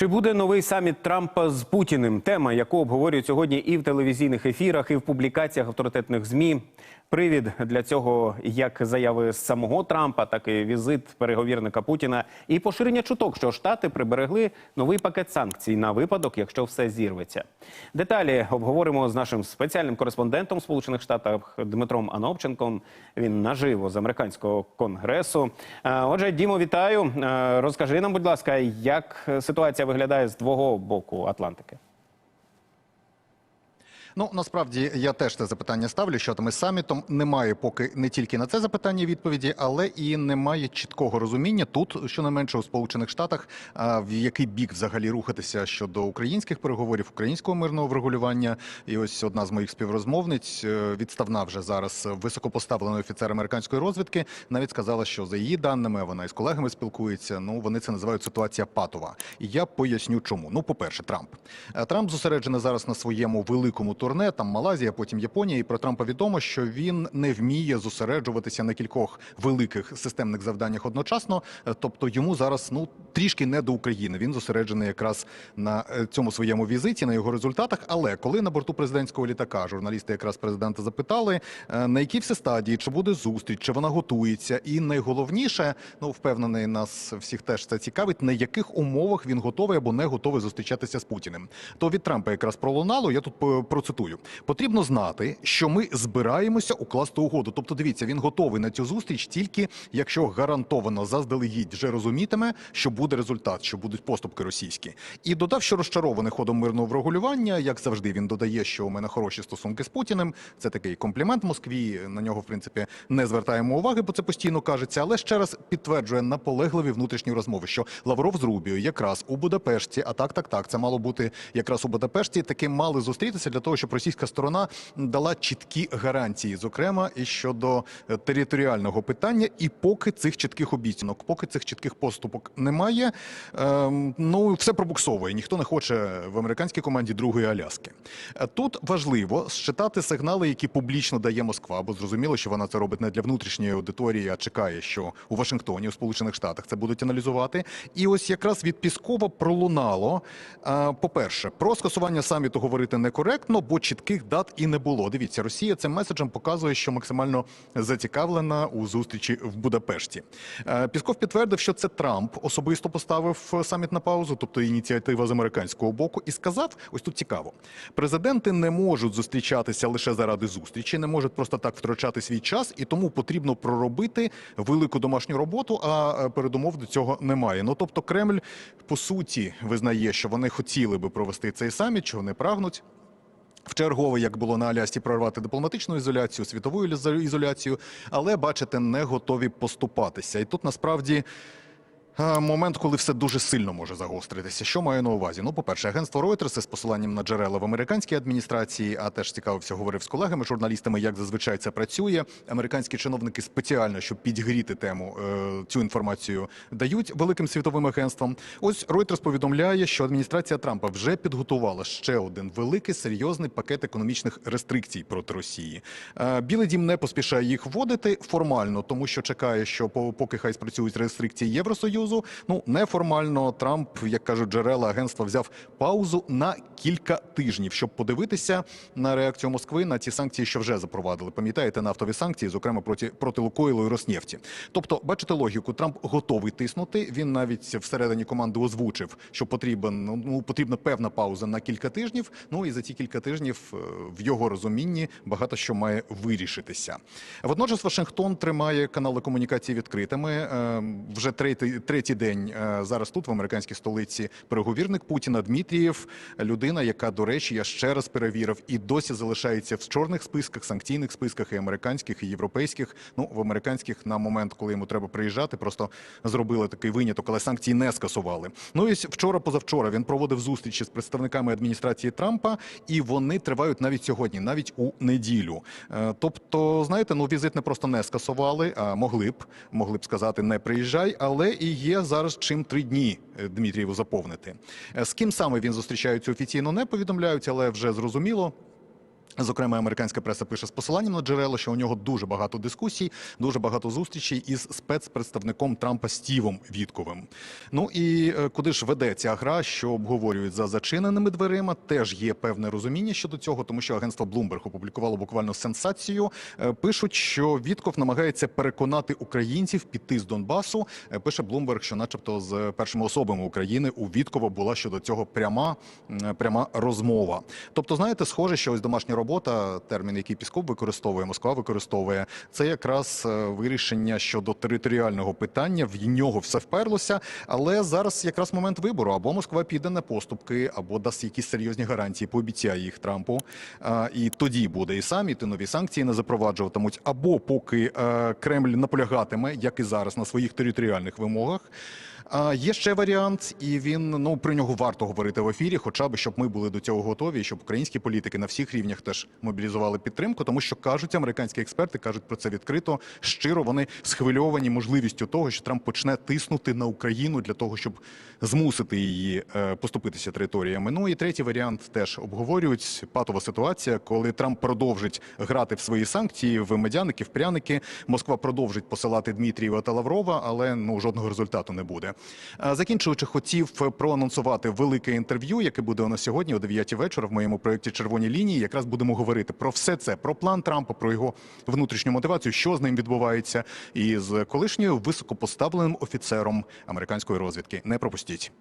Чи буде новий саміт Трампа з Путіним? Тема, яку обговорюють сьогодні і в телевізійних ефірах, і в публікаціях авторитетних змі. Привід для цього як заяви самого Трампа, так і візит переговірника Путіна і поширення чуток, що штати приберегли новий пакет санкцій на випадок, якщо все зірветься. Деталі обговоримо з нашим спеціальним кореспондентом в Сполучених Штатах Дмитром Анопченком. Він наживо з американського конгресу. Е, Отже, Дімо, вітаю. Е, Розкажи нам, будь ласка, як ситуація виглядає з твого боку Атлантики? Ну насправді я теж це запитання ставлю. Що там із самітом немає поки не тільки на це запитання відповіді, але і немає чіткого розуміння тут, щонайменше у Сполучених Штатах, в який бік взагалі рухатися щодо українських переговорів, українського мирного врегулювання. І ось одна з моїх співрозмовниць, е, відставна вже зараз високопоставлений офіцер американської розвідки, навіть сказала, що за її даними вона із колегами спілкується. Ну вони це називають ситуація патова. І я поясню, чому. Ну, по перше, Трамп Е, Трамп зосереджений зараз на своєму великому турне. Там Малайзія, потім Японія. І про Трампа відомо, що він не вміє зосереджуватися на кількох великих системних завданнях одночасно. Е, Тобто йому зараз ну трішки не до України. Він зосереджений якраз на е, цьому своєму візиті, на його результатах. Але коли на борту президентського літака журналісти якраз президента запитали, е, на якій все стадії, чи буде зустріч, чи вона готується, і найголовніше, ну впевнений, нас всіх теж це цікавить, на яких умовах він готовий або не готовий зустрічатися з Путіним. То від Трампа якраз пролунало. Я тут е, процитую: потрібно знати, що ми збираємося укласти угоду. Тобто, дивіться, він готовий на цю зустріч тільки якщо гарантовано заздалегідь вже розумітиме, що буде результат, що будуть поступки російські, і додав, що розчарований ходом мирного врегулювання, як завжди, він додає, що у мене хороші стосунки з Путіним. Це такий комплімент Москві. На нього, в принципі, не звертаємо уваги, бо це постійно кажеться. Але ще раз підтверджує наполегливі внутрішні розмови, що Лавров з Рубіо якраз у Будапешті, а так, так, так, це мало бути якраз у Будапешті. Таки мали зустрітися для того, щоб російська сторона дала чіткі гарантії, зокрема і щодо е, територіального питання. І поки цих чітких обіцянок, поки цих чітких поступок немає, ем, ну все пробуксовує. Ніхто не хоче в американській команді другої Аляски. Е, Тут важливо считати сигнали, які публічно дає Москва, бо зрозуміло, що вона це робить не для внутрішньої аудиторії, а чекає, що у Вашингтоні, у Сполучених Штатах це будуть аналізувати. І ось якраз від Піскова пролунало. е, По-перше, про скасування саміту говорити некоректно, бо чітких дат і не було. Дивіться, Росія цим меседжем показує, що максимально зацікавлена у зустрічі в Будапешті. Е, Пісков підтвердив, що це Трамп особисто поставив саміт на паузу, тобто ініціатива з американського боку, і сказав: ось тут цікаво, президенти не можуть зустрічатися лише заради зустрічі, не можуть просто так втрачати свій час, і тому потрібно проробити велику домашню роботу. А е, передумов до цього немає. Ну тобто, Кремль по суті визнає, що вони хотіли би провести цей саміт, що вони прагнуть. В чергове, як було на Алясці, прорвати дипломатичну ізоляцію, світову ізо- ізоляцію, але бачите, не готові поступатися. І тут насправді. Е, Момент, коли все дуже сильно може загостритися. Що маю на увазі? Ну, по-перше, агентство Reuters з посиланням на джерела в американській адміністрації, а теж цікавився, говорив з колегами, журналістами, як зазвичай це працює. Американські чиновники спеціально, щоб підгріти тему, е, цю інформацію дають великим світовим агентствам. Ось Reuters повідомляє, що адміністрація Трампа вже підготувала ще один великий серйозний пакет економічних рестрикцій проти Росії. Е, Білий дім не поспішає їх вводити формально, тому що чекає, що по- поки хай спрацюють рестрикції Євросоюзу. Ну неформально Трамп, як кажуть джерела агентства, взяв паузу на кілька тижнів, щоб подивитися на реакцію Москви на ті санкції, що вже запровадили. Пам'ятаєте, нафтові санкції, зокрема проти проти Лукойлу і Роснефті. Тобто, бачите логіку, Трамп готовий тиснути. Він навіть всередині команди озвучив, що потрібен ну потрібна певна пауза на кілька тижнів. Ну і за ці кілька тижнів е, в його розумінні багато що має вирішитися. Водночас Вашингтон тримає канали комунікації відкритими. Е, Вже третій, третій день е, зараз тут, в американській столиці, переговірник Путіна Дмитрієв, людина, яка, до речі, я ще раз перевірив, і досі залишається в чорних списках, санкційних списках і американських, і європейських. Ну в американських на момент, коли йому треба приїжджати, просто зробили такий виняток, але санкції не скасували. Ну і вчора, позавчора він проводив зустрічі з представниками адміністрації Трампа, і вони тривають навіть сьогодні, навіть у неділю. Е, Тобто, знаєте, ну візит не просто не скасували, а могли б могли б сказати не приїжджай, але і є зараз чим три дні е, Дмитрієву заповнити. Е, З ким саме він зустрічається офіційно не повідомляють, але вже зрозуміло. Зокрема, американська преса пише з посиланням на джерело, що у нього дуже багато дискусій, дуже багато зустрічей із спецпредставником Трампа Стівом Вітковим. Ну і е, куди ж веде ця гра, що обговорюють за зачиненими дверима? Теж є певне розуміння щодо цього, тому що агентство Bloomberg опублікувало буквально сенсацію. Е, Пишуть, що Вітков намагається переконати українців піти з Донбасу. Е, Пише Bloomberg, що, начебто, з першими особами України у Віткова була щодо цього пряма, пряма розмова. Тобто, знаєте, схоже, що ось домашня робота, термін, який Пісков використовує, Москва використовує, це якраз е, вирішення щодо територіального питання. В нього все вперлося, але зараз якраз момент вибору. Або Москва піде на поступки, або дасть якісь серйозні гарантії, пообіцяє їх Трампу. І тоді буде і саміт, і нові санкції не запроваджуватимуть. Або поки е, Кремль наполягатиме, як і зараз, на своїх територіальних вимогах. А є ще варіант, і він ну про нього варто говорити в ефірі, хоча б щоб ми були до цього готові, щоб українські політики на всіх рівнях теж мобілізували підтримку, тому що кажуть американські експерти, кажуть про це відкрито. Щиро вони схвильовані можливістю того, що Трамп почне тиснути на Україну для того, щоб змусити її е, поступитися територіями. Ну і третій варіант теж обговорюють патова ситуація, коли Трамп продовжить грати в свої санкції в медяники, в пряники. Москва продовжить посилати Дмитрієва та Лаврова, але ну жодного результату не буде. А, Закінчуючи, хотів проанонсувати велике інтерв'ю, яке буде у нас сьогодні о 9 вечора в моєму проєкті Червоні лінії. Якраз будемо говорити про все це, про план Трампа, про його внутрішню мотивацію, що з ним відбувається, і з колишньою високопоставленим офіцером американської розвідки. Не пропустіть.